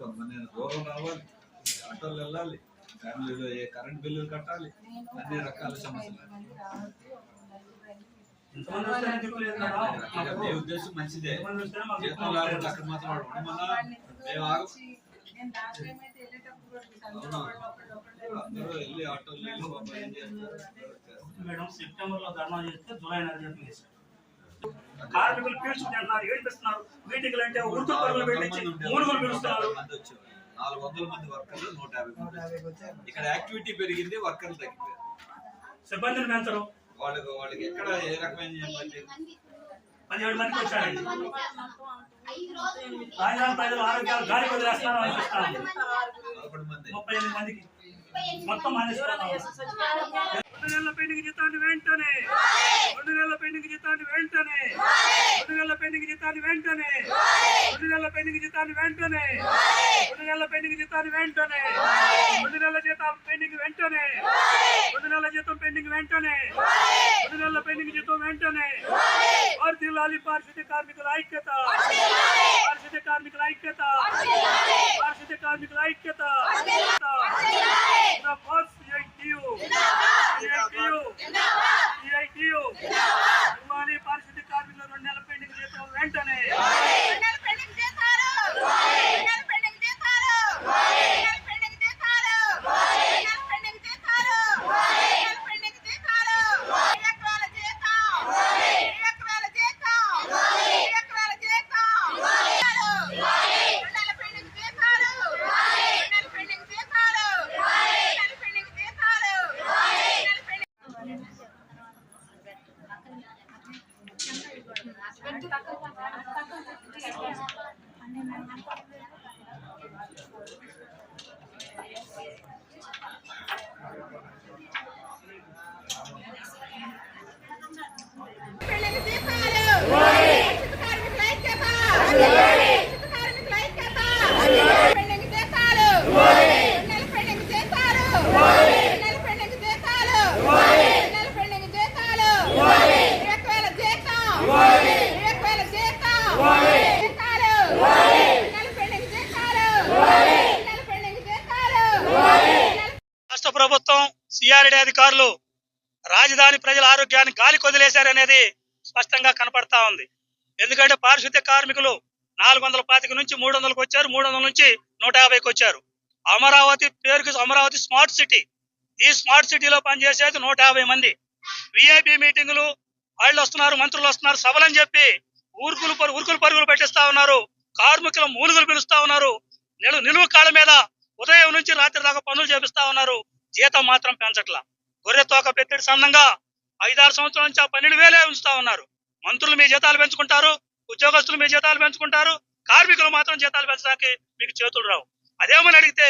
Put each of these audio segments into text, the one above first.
రావాలి ఆటోలు వెళ్ళాలి ఫ్యామిలీలో ఏ కరెంట్ బిల్లులు కట్టాలి అన్ని రకాల సమస్యలు. మీ ఉద్దేశం మంచిదే. జీతం లేకుండా. అక్కడ మాత్రం వాడు ఉండమన్నా మేము ఆగం. అందరూ వెళ్ళి ఆటోలు వెళ్ళి పాపం ఏం చేస్తారు మేడం సెప్టెంబర్లో ధర్నా చేస్తే జూలై నెల చేశారు కార్మికులు పీల్చుకుంటున్నారు ఏడిపిస్తున్నారు. మీటింగ్లు అంటే ఉర్దూ పరుగులు పెట్టించి మూలుగులు పిలుస్తున్నారు. నాలుగు వందల మంది వర్కర్లు నూట యాభై మంది. ఇక్కడ యాక్టివిటీ పెరిగింది వర్కర్లు తగ్గిపోయారు. సిబ్బందిని పెంచరు. వాళ్ళకి వాళ్ళకి ఎక్కడ ఏ రకమైన? పదిహేడు మందికి వచ్చారండి. రాజధాని ప్రజలు ఆరోగ్యాలు గాలి వదిలేస్తున్నారు అనిపిస్తాను ముప్పై ఎనిమిది మందికి. మొత్తం మానేస్తున్నారు రెండు నెలల పెండింగ్ జీతాన్ని వెంటనే. రెండు నెలల పెండింగ్ జీతాన్ని వెంటనే. రెండు నెలల పెండింగ్ జీతాన్ని వెంటనే. రెండు నెలల పెండింగ్ జీతాన్ని వెంటనే. రెండు నెలల పెండింగ్ జీతాన్ని వెంటనే. రెండు నెలల జీతాలు పెండింగ్ వెంటనే. రెండు నెలల జీతం పెండింగ్ వెంటనే. రెండు నెలల పెండింగ్ జీతం వెంటనే. వర్ధిల్లాలి పారిశుద్ధ్య కార్మికుల ఐక్యత. పారిశుద్ధ్య కార్మికుల ఐక్యత. పారిశుద్ధ్య కార్మికుల ఐక్యత. The first CITU. CITU. CITU. ఇవ్వాలి పారిశుద్ధ్య కార్మికుల రెండు నెలల పెండింగ్ జీతం వెంటనే రాష్ట్ర ప్రభుత్వం సిఆర్డి అధికారులు రాజధాని ప్రజల ఆరోగ్యాన్ని గాలి కొదిలేశారనేది స్పష్టంగా కనపడతా ఉంది. ఎందుకంటే పారిశుద్ధ్య కార్మికులు నాలుగు వందల పాతిక నుంచి మూడు వందలకు వచ్చారు మూడు వందల నుంచి నూట యాభైకి వచ్చారు. అమరావతి పేరుకి అమరావతి స్మార్ట్ సిటీ. ఈ స్మార్ట్ సిటీలో పనిచేసేది నూట యాభై మంది. విఐపి మీటింగులు వాళ్ళు వస్తున్నారు మంత్రులు వస్తున్నారు సభలని చెప్పి ఊరుకులు ఉరుకులు పరుగులు పెట్టిస్తా ఉన్నారు. కార్మికుల మూలుగులు పిలుస్తా ఉన్నారు. నిలు నిలువు కాళ్ళ మీద ఉదయం నుంచి రాత్రి దాకా పనులు చేపిస్తా ఉన్నారు. జీతం మాత్రం పెంచట్లా. గొర్రె తోక పెట్టిన సన్నంగా ఐదారు సంవత్సరాల నుంచి ఆ పన్నెండు వేలే ఉంచుతా ఉన్నారు. మంత్రులు మీ జీతాలు పెంచుకుంటారు ఉద్యోగస్తులు మీ జీతాలు పెంచుకుంటారు కార్మికులు మాత్రం జీతాలు పెంచడానికి మీకు చేతులు రావు. అదేమని అడిగితే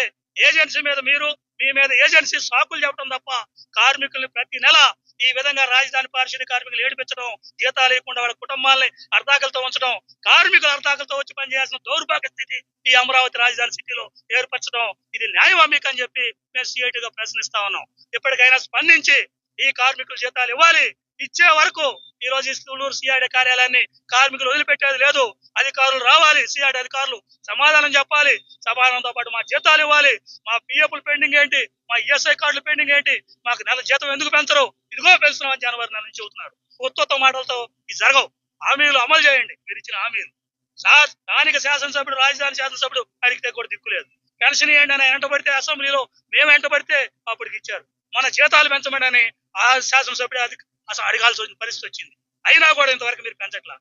ఏజెన్సీ మీద మీరు మీ మీద ఏజెన్సీ సాకులు చెప్పడం తప్ప కార్మికుల్ని ప్రతి నెల ఈ విధంగా రాజధాని పారిశుద్ధ్య కార్మికులు ఏడిపించడం జీతాలు లేకుండా వాళ్ళ కుటుంబాలని అర్ధాకలతో ఉంచడం కార్మికులు అర్ధాకలతో వచ్చి పనిచేయాల్సిన దౌర్భాగ్య స్థితి ఈ అమరావతి రాజధాని సిటీలో ఏర్పరచడం ఇది న్యాయమా మీకు అని చెప్పి మేము సిఐటిగా ప్రశ్నిస్తా ఉన్నాం. ఇప్పటికైనా స్పందించి ఈ కార్మికుల జీతాలు ఇవ్వాలి ఇచ్చే వరకు ఈ రోజు ఈ సూళ్ళూరు సిఐడి కార్యాలయాన్ని కార్మికులు వదిలిపెట్టేది లేదు. అధికారులు రావాలి సిఐడి అధికారులు సమాధానం చెప్పాలి సమాధానంతో పాటు మా జీతాలు ఇవ్వాలి మా పిఎఫ్లు పెండింగ్ ఏంటి మా ఈఎస్ఐ కార్డులు పెండింగ్ ఏంటి మాకు నెల జీతం ఎందుకు పెంచరు? ఇదిగో పెంచుతున్నాం అని జనవరి నెల నుంచి చెబుతున్నారు. కొత్త మాటలతో ఇది జరగవు. హామీలు అమలు చేయండి. మీరు ఇచ్చిన హామీలు. స్థానిక శాసనసభ్యుడు రాజధాని శాసనసభ్యుడు అడిగితే కూడా దిక్కులేదు పెన్షన్ ఇవ్వండి అని వెంటబడితే అసెంబ్లీలో మేము వెంటబడితే అప్పటికి ఇచ్చారు. మన జీతాలు పెంచమని ఆ శాసనసభ్యుడు అది అసలు అడగాల్సిన పరిస్థితి వచ్చింది. అయినా కూడా ఇంతవరకు మీరు పెంచట్లా.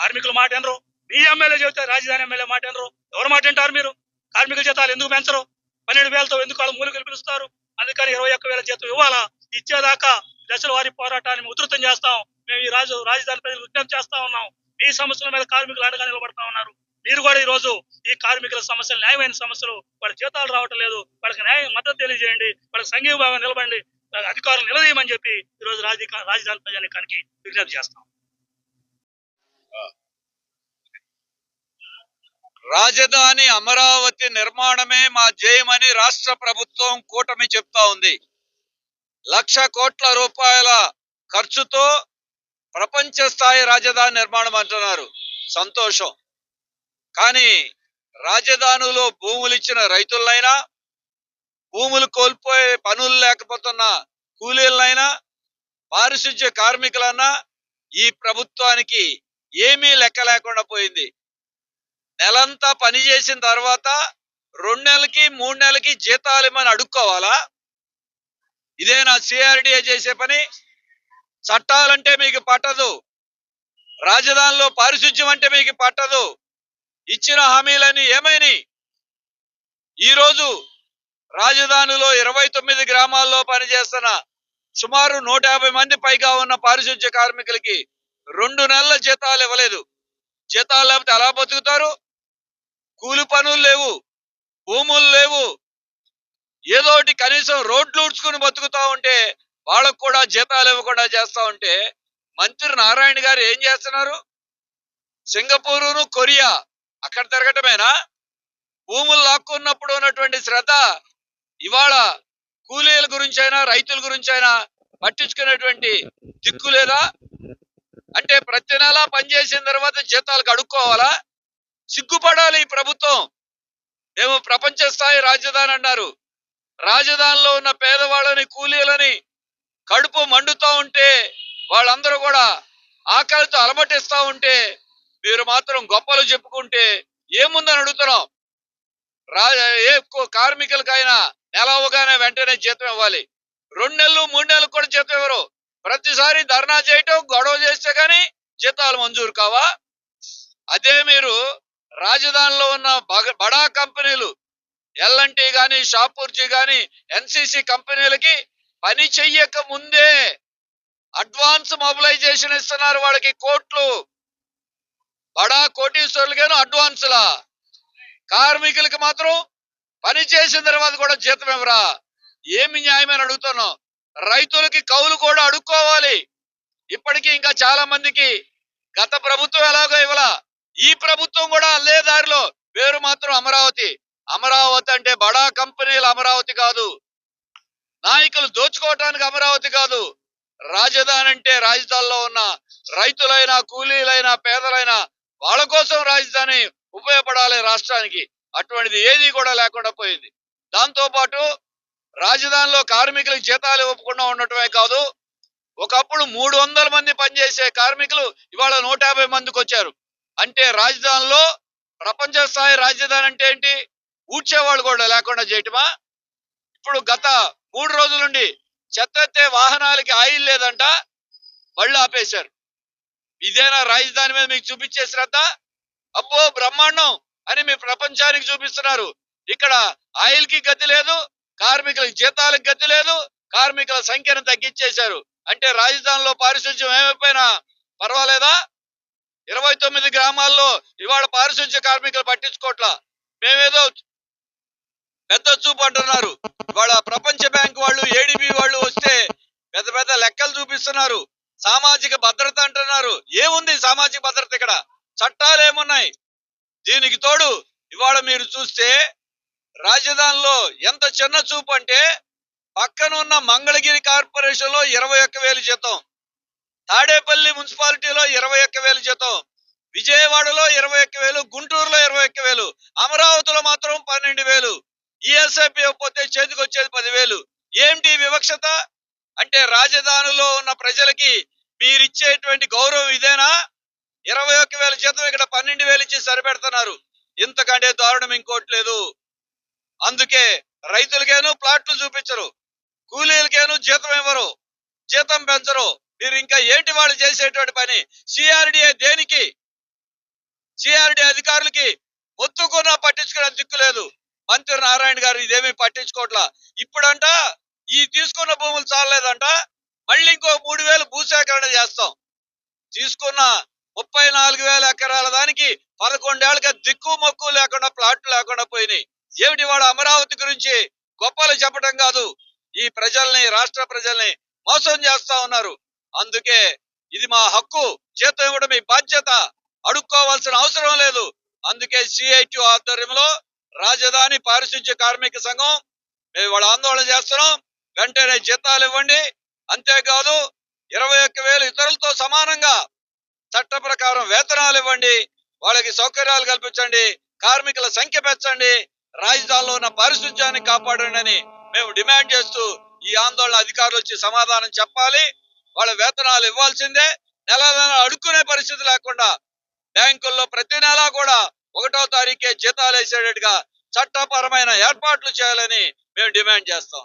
కార్మికుల మాట ఎనరు మీ ఎమ్మెల్యే చెబితే రాజధాని ఎమ్మెల్యే మాట ఎనరు ఎవరు మాట అంటారు మీరు? కార్మికుల జీతాలు ఎందుకు పెంచరు? పన్నెండు వేలతో ఎందుకు వాళ్ళు మూలికలు పిలుస్తారు? అందుకని ఇరవై ఒక్క వేల జీతం ఇవ్వాలా? ఇచ్చేదాకా దశల వారి పోరాటాన్ని ఉధృతం చేస్తాం. మేము ఈ రాజు రాజధాని ప్రజలు విజ్ఞప్తి చేస్తా ఉన్నాం. మీ సమస్యల మీద కార్మికులు అండగా నిలబడతా ఉన్నారు. మీరు కూడా ఈ రోజు ఈ కార్మికుల సమస్యలు న్యాయమైన సమస్యలు వాళ్ళ జీతాలు రావటం లేదు. వాళ్ళకి న్యాయం మద్దతు తెలియజేయండి. వాళ్ళకి సంఘీభావం నిలబండి అధికారులు నిలదీయమని చెప్పి ఈరోజు రాజధాని రాజధాని ప్రజానికానికి విజ్ఞప్తి చేస్తాం. రాజధాని అమరావతి నిర్మాణమే మా జయమని రాష్ట్ర ప్రభుత్వం కూటమి చెప్తా ఉంది. లక్ష కోట్ల రూపాయల ఖర్చుతో ప్రపంచ స్థాయి రాజధాని నిర్మాణం అంటున్నారు. సంతోషం. కానీ రాజధానిలో భూములు ఇచ్చిన రైతులైనా భూములు కోల్పోయే పనులు లేకపోతున్న కూలీలైనా పారిశుధ్య కార్మికులన్నా ఈ ప్రభుత్వానికి ఏమీ లెక్క లేకుండా పోయింది. నెలంతా పని చేసిన తర్వాత రెండు నెలలకి మూడు నెలలకి జీతాలు ఇమ్మని అడుక్కోవాలా? ఇదే నా సిఆర్డిఏ చేసే పని. చట్టాలంటే మీకు పట్టదు. రాజధానిలో పారిశుధ్యం అంటే మీకు పట్టదు. ఇచ్చిన హామీలని ఏమైనాయి? ఈరోజు రాజధానిలో ఇరవై తొమ్మిది గ్రామాల్లో పనిచేస్తున్న సుమారు నూట యాభై మంది పైగా ఉన్న పారిశుధ్య కార్మికులకి రెండు నెలల జీతాలు ఇవ్వలేదు. జీతాలు లేకపోతే ఎలా బతుకుతారు? కూలి పనులు లేవు భూములు లేవు. ఏదో ఒకటి కనీసం రోడ్లు ఉడ్చుకుని బతుకుతా ఉంటే వాళ్ళకు కూడా జీతాలు ఇవ్వకుండా చేస్తా ఉంటే మంత్రి నారాయణ గారు ఏం చేస్తున్నారు? సింగపూరును కొరియా అక్కడ తిరగటమేనా? భూములు లాక్కున్నప్పుడు ఉన్నటువంటి శ్రద్ధ ఇవాళ కూలీల గురించి అయినా రైతుల గురించైనా పట్టించుకునేటువంటి దిక్కు లేదా? అంటే ప్రతి నెల పనిచేసిన తర్వాత జీతాలు కడుక్కోవాలా? సిగ్గుపడాలి ఈ ప్రభుత్వం. మేము ప్రపంచ స్థాయి రాజధాని అన్నారు. రాజధానిలో ఉన్న పేదవాళ్ళని కూలీలని కడుపు మండుతా ఉంటే వాళ్ళందరూ కూడా ఆకలితో అలమటిస్తూ ఉంటే మీరు మాత్రం గొప్పలు చెప్పుకుంటే ఏముందని అడుగుతున్నాం? రా ఏ కార్మికులకైనా నెల అవగానే వెంటనే జీతం ఇవ్వాలి. రెండు నెలలు మూడు నెలలు కూడా జీతం ఇవ్వరు. ప్రతిసారి ధర్నా చేయటం గొడవ చేస్తే గానీ జీతాలు మంజూరు కావా? అదే మీరు రాజధానిలో ఉన్న బడా కంపెనీలు ఎల్ఎన్టీ గాని షాపూర్జీ గాని ఎన్సిసి కంపెనీలకి పని చెయ్యక ముందే అడ్వాన్స్ మొబిలైజేషన్ ఇస్తున్నారు వాళ్ళకి కోట్లు. బడా కోటీశ్వరులకేను అడ్వాన్స్లా. కార్మికులకి మాత్రం పని చేసిన తర్వాత కూడా జీతం ఇవ్వరా? ఏమి న్యాయమని అడుగుతున్నాం రైతులకి కౌలు కూడా అడుక్కోవాలి. ఇప్పటికీ ఇంకా చాలా మందికి గత ప్రభుత్వం ఎలాగో ఇవ్వలా? ఈ ప్రభుత్వం కూడా అల్లే దారిలో పేరు మాత్రం అమరావతి. అమరావతి అంటే బడా కంపెనీల అమరావతి కాదు. నాయకులు దోచుకోవటానికి అమరావతి కాదు. రాజధాని అంటే రాజధానిలో ఉన్న రైతులైనా కూలీలైనా పేదలైనా వాళ్ళ కోసం రాజధాని ఉపయోగపడాలి రాష్ట్రానికి. అటువంటిది ఏది కూడా లేకుండా పోయింది. దాంతో పాటు రాజధానిలో కార్మికులకు జీతాలు ఇవ్వకుండా ఉండటమే కాదు ఒకప్పుడు మూడు వందల మంది పనిచేసే కార్మికులు ఇవాళ నూట యాభై మందికి వచ్చారు. అంటే రాజధానిలో ప్రపంచ స్థాయి రాజధాని అంటే ఏంటి? ఊడ్చేవాళ్ళు కూడా లేకుండా చేయటమా? ఇప్పుడు గత మూడు రోజుల నుండి చెత్తెత్తే వాహనాలకి ఆయిల్ లేదంట బళ్ళు ఆపేశారు. ఇదేనా రాజధాని మీద మీకు చూపించే శ్రద్ధ? అబ్బో బ్రహ్మాండం! అని మీ ప్రపంచానికి చూపిస్తున్నారు. ఇక్కడ ఆయిల్కి గతి లేదు కార్మికులకు జీతాలకు గతి లేదు కార్మికుల సంఖ్యను తగ్గించేశారు. అంటే రాజధానిలో పారిశుధ్యం ఏమైపోయినా పర్వాలేదా? ఇరవై తొమ్మిది గ్రామాల్లో ఇవాళ పారిశుధ్య కార్మికులు పట్టించుకోవట్లా మేమేదో పెద్ద చూపు అంటున్నారు. ఇవాళ ప్రపంచ బ్యాంక్ వాళ్ళు ఏడిబి వాళ్ళు వస్తే పెద్ద పెద్ద లెక్కలు చూపిస్తున్నారు. సామాజిక భద్రత అంటున్నారు. ఏముంది సామాజిక భద్రత ఇక్కడ? చట్టాలు ఏమున్నాయి? దీనికి తోడు ఇవాళ మీరు చూస్తే రాజధానిలో ఎంత చిన్న చూపు అంటే పక్కన ఉన్న మంగళగిరి కార్పొరేషన్లో ఇరవై ఒక్క వేలు జీతం తాడేపల్లి మున్సిపాలిటీలో ఇరవై ఒక్క వేలు జీతం విజయవాడలో ఇరవై ఒక్క వేలు గుంటూరులో ఇరవై ఒక్క వేలు అమరావతిలో మాత్రం పన్నెండు వేలు ఈఎస్ఐపి ఇవ్వకపోతే చేతికి వచ్చేది పదివేలు. ఏంటి వివక్షత? అంటే రాజధానిలో ఉన్న ప్రజలకి మీరిచ్చేటువంటి గౌరవం ఇదేనా? ఇరవై ఒక్క వేల జీతం ఇక్కడ పన్నెండు వేలు ఇచ్చి సరిపెడుతున్నారు. ఇంతకంటే దారుణం ఇంకోటి లేదు. అందుకే రైతులకేను ప్లాట్లు చూపించరు. కూలీలకేను జీతం ఇవ్వరు. జీతం పెంచరు. మీరు ఇంకా ఏంటి వాళ్ళు చేసేటువంటి పని? సిఆర్డిఏ దేనికి? సిఆర్డి అధికారులకి మొత్తుకున్నా పట్టించుకునే దిక్కు లేదు. మంత్రి నారాయణ గారు ఇదేమీ పట్టించుకోవట్లా. ఇప్పుడంట ఈ తీసుకున్న భూములు చాలలేదంట. మళ్ళీ ఇంకో మూడు వేలు భూసేకరణ చేస్తాం. తీసుకున్న ముప్పై నాలుగు వేల ఎకరాల దానికి పదకొండేళ్ళకి దిక్కు మొక్కు లేకుండా ప్లాట్లు లేకుండా పోయినాయి. ఏమిటి వాడు అమరావతి గురించి గొప్పలు చెప్పడం కాదు. ఈ ప్రజల్ని రాష్ట్ర ప్రజల్ని మోసం చేస్తా ఉన్నారు. అందుకే ఇది మా హక్కు. జీతం ఇవ్వడం మీ బాధ్యత. అడుక్కోవాల్సిన అవసరం లేదు. అందుకే సిఐటి ఆధ్వర్యంలో రాజధాని పారిశుద్ధ్య కార్మిక సంఘం మేము వాళ్ళ ఆందోళన చేస్తున్నాం. వెంటనే జీతాలు ఇవ్వండి. అంతేకాదు ఇరవై ఒక్క వేలు ఇతరులతో సమానంగా చట్ట ప్రకారం వేతనాలు ఇవ్వండి వాళ్ళకి సౌకర్యాలు కల్పించండి కార్మికుల సంఖ్య పెంచండి రాజధానిలో ఉన్న పారిశుధ్యాన్ని కాపాడండి అని మేము డిమాండ్ చేస్తూ ఈ ఆందోళన అధికారులు వచ్చి సమాధానం చెప్పాలి. వాళ్ళ వేతనాలు ఇవ్వాల్సిందే. నెల నెల అడుక్కునే పరిస్థితి లేకుండా బ్యాంకుల్లో ప్రతి నెల కూడా ఒకటో తారీఖే జీతాలు వేసేటట్టుగా చట్టపరమైన ఏర్పాట్లు చేయాలని మేము డిమాండ్ చేస్తాం.